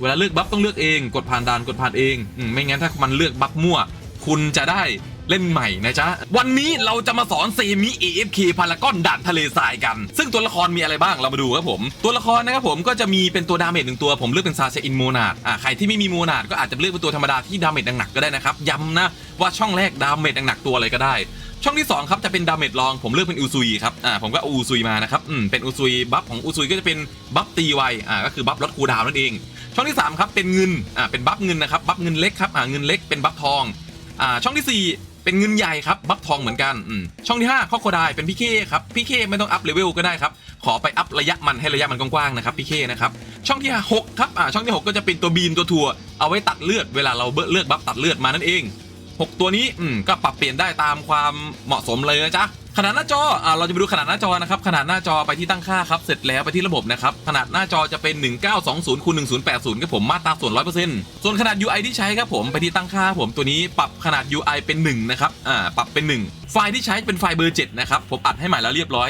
เวลาเลือกบัฟต้องเลือกเองกดผ่านด่านกดผ่านเองอมไม่งั้นถ้ามันเลือกบัฟมั่ว คุณจะได้เล่นใหม่นะจ๊ะ วันนี้เราจะมาสอนเซมิ AFK พารากอนด่านทะเลทรายกัน ซึ่งตัวละครมีอะไรบ้างเรามาดูครับผม ตัวละครนะครับผมก็จะมีเป็นตัวดาเมจหนึ่งตัวผมเลือกเป็นซาเซอินโมนาดอ่าใครที่ไม่มีโมนาดก็อาจจะเลือกเป็นตัวธรรมดาที่ดาเมจหนักๆก็ได้นะครับ ย้ำนะ ว่าช่องแรกดาเมจหนักๆตัวอะไรก็ได้ ช่องที่ 2 ครับจะเป็นดาเมจรองผมเลือกเป็นอูซุยครับอ่าผมก็อูซุยมานะครับอืมเป็นอูซุยบัฟของอูซุยก็จะเป็นบัฟตีไวอ่าก็คือบัฟลดคูดาวนั่นเอง ช่องที่3ครับเป็นเงินอ่าเป็นบัฟเงินนะครับบัฟเงินเล็กครับอ่าเงินเล็กเป็นบัฟทองอ่าช่องที่ 4 เป็นเงินใหญ่ครับบัฟทองเหมือนกันอืมช่องที่5ข้อโคดายเป็นพี่เคครับพี่เคไม่ต้องอัพเลเวลก็ได้ครับขอไปอัพระยะมันให้ระยะมันกว้างๆนะครับพี่เคนะครับช่องที่6ครับอ่าช่องที่ 6 ก็จะเป็นตัวบีมตัวทัวเอาไว้ตัดเลือดเวลาเราเลือกบัฟตัดเลือดมานั่นเอง 6 ตัวนี้อืมก็ปรับเปลี่ยนได้ตามความเหมาะสมเลยนะจ๊ะ ขนาดหน้าจออ่าเราจะไปดูขนาดหน้าจอนะครับขนาดหน้าจอไปที่ตั้งค่าครับเสร็จแล้วไปที่ระบบนะครับขนาดหน้าจอจะเป็น 1920คูณ1080ครับผมมาตราส่วน 100%ส่วนขนาด UI ที่ใช้ครับผมไปที่ตั้งค่าผมตัวนี้ปรับขนาด UI เป็น1นะครับอ่าปรับเป็น 1 ไฟล์ที่ใช้เป็นไฟล์เบอร์7นะครับผมอัดให้ใหม่แล้วเรียบร้อย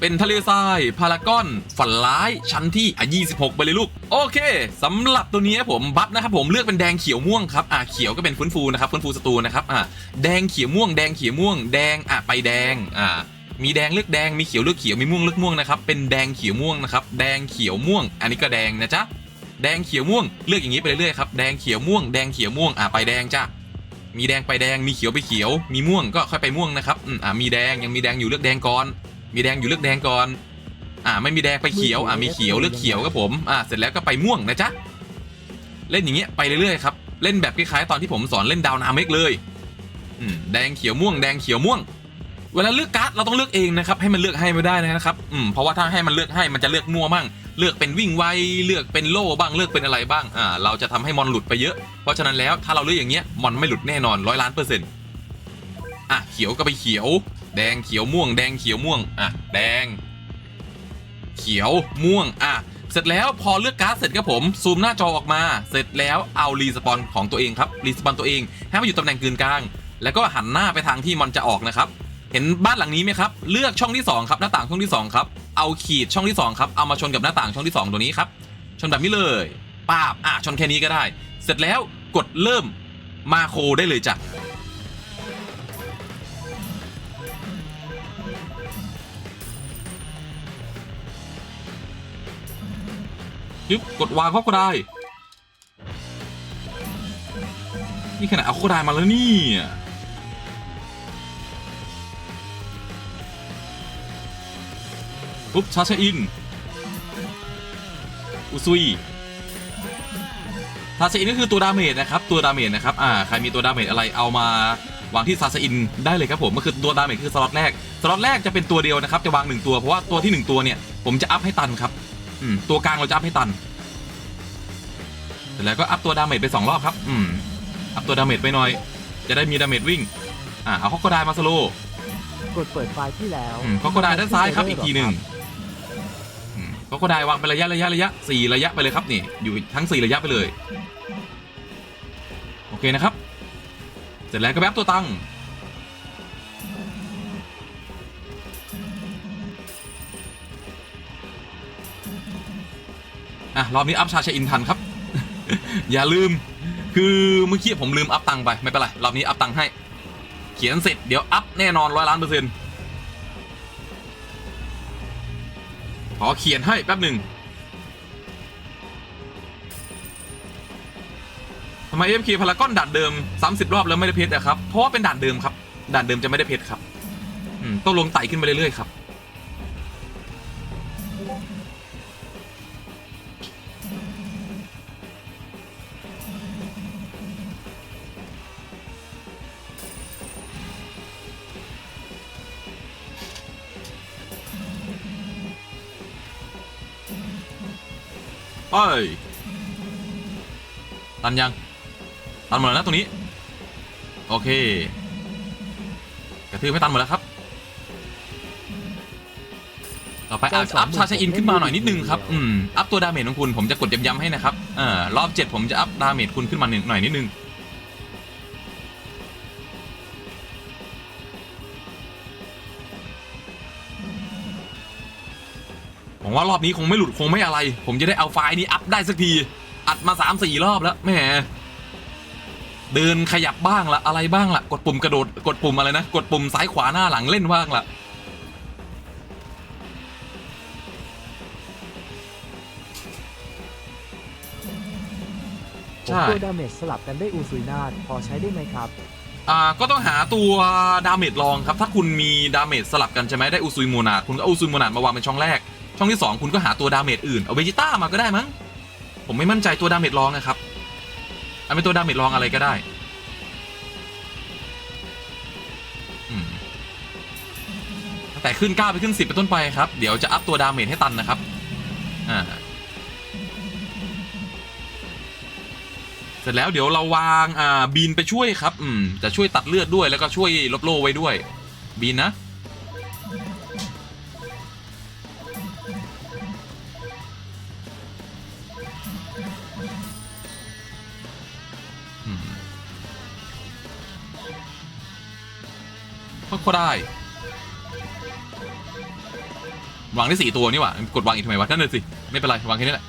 เป็นทะเลทราย พารากอน ฝันร้าย ชั้นที่อะ26 ไปเลยลูก โอเคสำหรับตัวนี้ผมบัฟนะครับผมเลือกเป็นแดงเขียวม่วงครับอ่าเขียวก็เป็นฟื้นฟูนะครับฟื้นฟูศัตรูนะครับอ่าแดงเขียวม่วงแดงเขียวม่วงแดงอะไปแดงอ่ามีแดงเลือกแดงมีเขียวเลือกเขียวมีม่วงเลือกม่วงนะครับเป็นแดงเขียวม่วงนะครับแดงเขียวม่วง อันนี้ก็แดงนะจ๊ะแดงเขียวม่วงเลือกอย่างนี้ไปเรื่อยๆครับแดงเขียวม่วงแดงเขียวม่วงอ่าไปแดงจ้ะมีแดงไปแดงมีเขียวไปเขียว มีม่วงก็ค่อยไปม่วงนะครับอ่ามีแดงยังมีแดงอยู่เลือกแดงก่อน มีแดงอยู่เลือกแดงก่อน อ่าไม่มีแดงไปเขียวอ่ามีเขียวเลือกเขียวครับผมอ่าเสร็จแล้วก็ไปม่วงนะจ๊ะเล่นอย่างเงี้ยไปเรื่อยๆครับเล่นแบบคล้ายๆตอนที่ผมสอนเล่นดาวนาเมกเลยอืมแดงเขียวม่วงแดงเขียวม่วง เวลาเลือกการ์ดเราต้องเลือกเองนะครับให้มันเลือกให้ไม่ได้นะครับอืมเพราะว่าถ้าให้มันเลือกให้มันจะเลือกมั่วบ้างเลือกเป็นวิ่งไวเลือกเป็นโล่บ้างเลือกเป็นอะไรบ้างอ่าเราจะทำให้มอนหลุดไปเยอะ เพราะฉะนั้นแล้วถ้าเราเลือกอย่างเงี้ยมอนไม่หลุดแน่นอนร้อยล้านเปอร์เซ็นต์อะเขียวก็ไปเขียว แดงเขียวม่วง แดงเขียวม่วง อะ แดง เขียวม่วง อะ เสร็จแล้วพอเลือกการ์ดเสร็จครับผม ซูมหน้าจอออกมา เสร็จแล้วเอารีสปอนของตัวเองครับ รีสปอนตัวเองให้มาอยู่ตำแหน่งกึ่งกลาง แล้วก็หันหน้าไปทางที่มันจะออกนะครับ เห็นบ้านหลังนี้ไหมครับ เลือกช่องที่ 2 ครับ หน้าต่างช่องที่ 2 ครับ เอาขีดช่องที่ 2 ครับ เอามาชนกับหน้าต่างช่องที่ 2 ตัวนี้ครับ ชนแบบนี้เลยป้าบอะ ชนแค่นี้ก็ได้ เสร็จแล้วกดเริ่มมาโคได้เลยจ้ะ ยึบกดวางเขาก็ได้ นี่ขนาดเอาเขาก็ได้มาแล้วนี่ปุ๊บชาชาอิน อุซุยซาซาอินก็คือตัวดาเมจนะครับ ตัวดาเมจนะครับ อ่า ใครมีตัวดาเมจอะไรเอามาวางที่ซาซาอินได้เลยครับผม ก็คือตัวดาเมจคือสล็อตแรก สล็อตแรกจะเป็นตัวเดียวนะครับ จะวางหนึ่งตัว เพราะว่าตัวที่หนึ่งตัวเนี่ย ผมจะอัพให้ตันครับ อืมตัวกลางเราจะอัพให้ตันเสร็จแล้วก็อัพตัวดาเมจไปสองรอบครับอืมอัพตัวดาเมจไปหน่อย จะได้มีดาเมจวิ่งอ่าเอาเขาก็ได้มาสโลว์กดเปิดไฟล์ที่แล้วอืมเขาก็ได้ด้านซ้ายครับอีกทีหนึ่งอืมเขาก็ได้วางเป็นระยะระยะระยะสี่ระยะไปเลยครับนี่อยู่ทั้งสี่ระยะไปเลย โอเคนะครับ เสร็จแล้วก็แบบตัวตั้ง อะรอบนี้อัพชาชาอินทันครับ อย่าลืม คือเมื่อกี้ผมลืมอัพตังไปไม่เป็นไรรอบนี้อัพตังให้ เขียนเสร็จเดี๋ยวอัพแน่นอนร้อยล้านเปอร์เซ็นต์ขอเขียนให้แป๊บหนึ่งทำไม FK พารากอนด่านเดิม 30 รอบ แล้วไม่ได้เพชรอะครับ เพราะว่าเป็นด่านเดิมครับ ด่านเดิมจะไม่ได้เพชรครับอืมต้องลงไต่ขึ้นไปเรื่อยๆครับ ตันยัง ตันหมดแล้วนะตรงนี้ โอเค กระทืบให้ตันหมดแล้วครับ ต่อไปอาจอัพชาชาอินขึ้นมาหน่อยนิดนึงครับ อืม อัพตัวดาเมจของคุณผมจะกดย้ำๆให้นะครับ อ่ารอบเจ็ดผมจะอัพดาเมจคุณขึ้นมาหนึ่งหน่อยนิดนึง ผมว่ารอบนี้คงไม่หลุดคงไม่อะไร ผมจะได้เอาไฟล์นี้อัพได้สักที อัดมาสามสี่รอบแล้วแหมเดินขยับบ้างละอะไรบ้างละกดปุ่มกระโดดกดปุ่มอะไรนะ กดปุ่มซ้ายขวาหน้าหลังเล่นบ้างละผมตัวดาเมจสลับกันได้อูซุยนาดพอใช้ได้ไหมครับอ่าก็ต้องหาตัวดาเมจรองครับ ถ้าคุณมีดาเมจสลับกันใช่ไหมได้อุซุยโมนาดคุณก็เอาอุซุยโมนาดมาวางเป็นช่องแรก ช่องที่ 2 คุณก็หาตัวดาเมจอื่น เอาเวจิต้ามาก็ได้มั้ง ผมไม่มั่นใจตัวดาเมจรองนะครับเอาเป็นตัวดาเมจรองอะไรก็ได้ตั้งแต่ขึ้น 9 ไปขึ้น 10เป็นต้นไปครับ เดี๋ยวจะอัพตัวดาเมจให้ตันนะครับ อ่า เสร็จแล้วเดี๋ยวเราวาง อ่าบีนไปช่วยครับ อืม จะช่วยตัดเลือดด้วยแล้วก็ช่วยลบโลไว้ด้วยบีนนะ ก็ได้วางได้สี่ตัวนี่หว่ากดวางอีกทำไมวะนั่นเลยสิไม่เป็นไรวางแค่นี้แหละ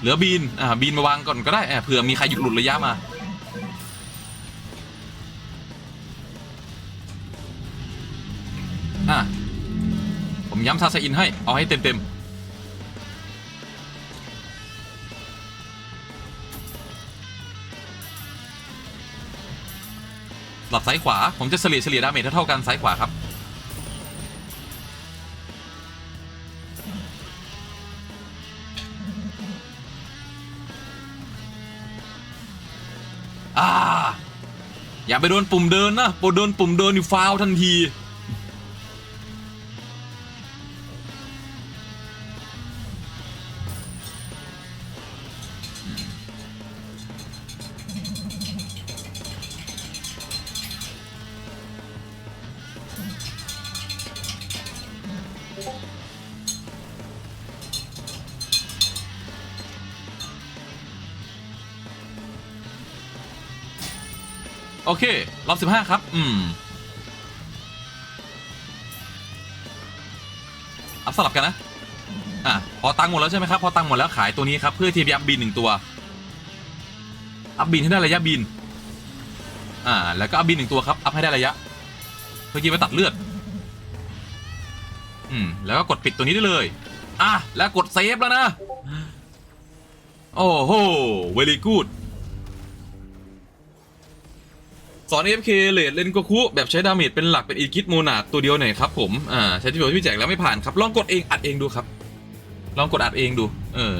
เหลือบีนอ่าบีนมาวางก่อนก็ได้เผื่อมีใครหยุดหลุดระยะมาอะผมย้ำซาซาอินให้ เอาให้เต็มเต็มๆ ลับซ้ายขวา ผมจะเฉลี่ยเฉลี่ยดาเมจเท่ากันซ้ายขวาครับ อ่า อย่าไปโดนปุ่มเดินนะโปโดนปุ่มเดินนี่ฟาวทันที โอเค รอบสิบห้าครับ อืม อัพสลับกันนะ อะ พอตังหมดแล้วใช่ไหมครับ พอตังหมดแล้วขายตัวนี้ครับ เพื่อที่จะอัพบินหนึ่งตัว อัพบินให้ได้ระยะบิน อ่า แล้วก็อัพบินหนึ่งตัวครับ อัพให้ได้ระยะเพื่อที่ไปตัดเลือด อืม แล้วก็กดปิดตัวนี้ได้เลย อะ แล้วกดเซฟแล้วนะ โอ้โห very good สอน AFK เลดเล่นโกคุแบบใช้ดาเมจเป็นหลักเป็นอีกิทโมนาตัวเดียวหน่อยครับผมอ่าใช้ที่บอกที่พี่แจกแล้วไม่ผ่านครับ ลองกดเองอัดเองดูครับ ลองกดอัดเองดู เออ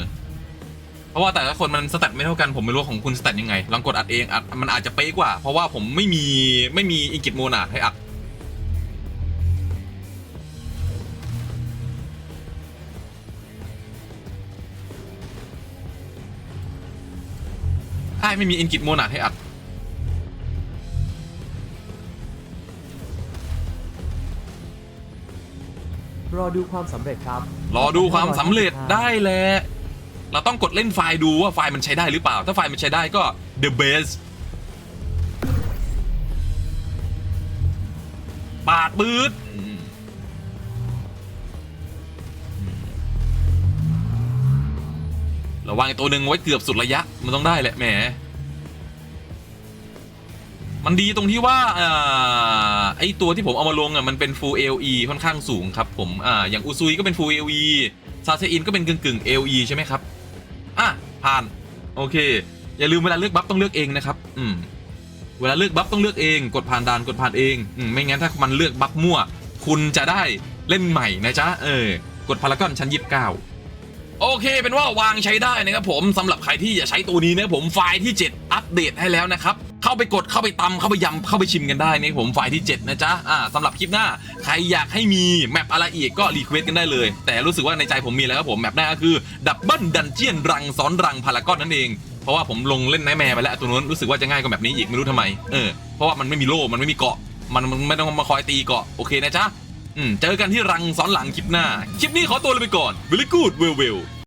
เพราะว่าแต่ละคนมันสแตทไม่เท่ากันผมไม่รู้ของคุณสแตทยังไง ลองกดอัดเองอัดมันอาจจะเป๊ะกว่า เพราะว่าผมไม่มีไม่มีอีกิทโมนาให้อัดใช่ไม่มีอินกิทโมนาให้อัด รอดูความสำเร็จครับ รอดูความสำเร็จได้แหละเราต้องกดเล่นไฟล์ดูว่าไฟล์มันใช้ได้หรือเปล่า ถ้าไฟล์มันใช้ได้ก็ the best ปาดปืดอืมระวังไอ้ตัวหนึ่งไว้เกือบสุดระยะ มันต้องได้แหละแหม มันดีตรงที่ว่าอไอตัวที่ผมเอามาลงอะมันเป็น full LE ค่อนข้างสูงครับผมอ่าอย่างอุซุยก็เป็น full LE ซาเซอินก็เป็นกึ่งกึ่ง LE ใช่ไหมครับอะผ่านโอเค อย่าลืมเวลาเลือกบัฟต้องเลือกเองนะครับอืมเวลาเลือกบัฟต้องเลือกเองกดผ่านด่านกดผ่านเองอืมไม่งั้นถ้ามันเลือกบัฟมั่ว คุณจะได้เล่นใหม่นะจ๊ะเออกดพารากอนชั้นยีิบเก้าโอเคเป็นว่าวางใช้ได้นะครับผมสำหรับใครที่อยากใช้ตัวนี้นะผมไฟล์ที่ 7 อัปเดตให้แล้วนะครับ เข้าไปกดเข้าไปตำเข้าไปยำเข้าไปชิมกันได้นะครับผมไฟล์ที่ 7 นะจ๊ะอ่าสำหรับคลิปหน้า ใครอยากให้มีแมปอะไรอีกก็รีเควสกันได้เลย แต่รู้สึกว่าในใจผมมีแล้วครับผมแมปหน้าก็คือดับเบิลดันเจียนรังซ้อนรังพารากอนนั่นเองเพราะว่าผมลงเล่นไนแมร์ไปแล้วตัวนู้นรู้สึกว่าจะง่ายกว่าแบบนี้อีกไม่รู้ทำไมเออเพราะว่ามันไม่มีโล่มันไม่มีเกาะมันไม่ต้องมาคอยตีเกาะโอเคนะจ๊ะอืมเจอกันที่รังซ้อนหลังคลิปหน้า คลิปนี้ขอตัวลาไปก่อน very good well well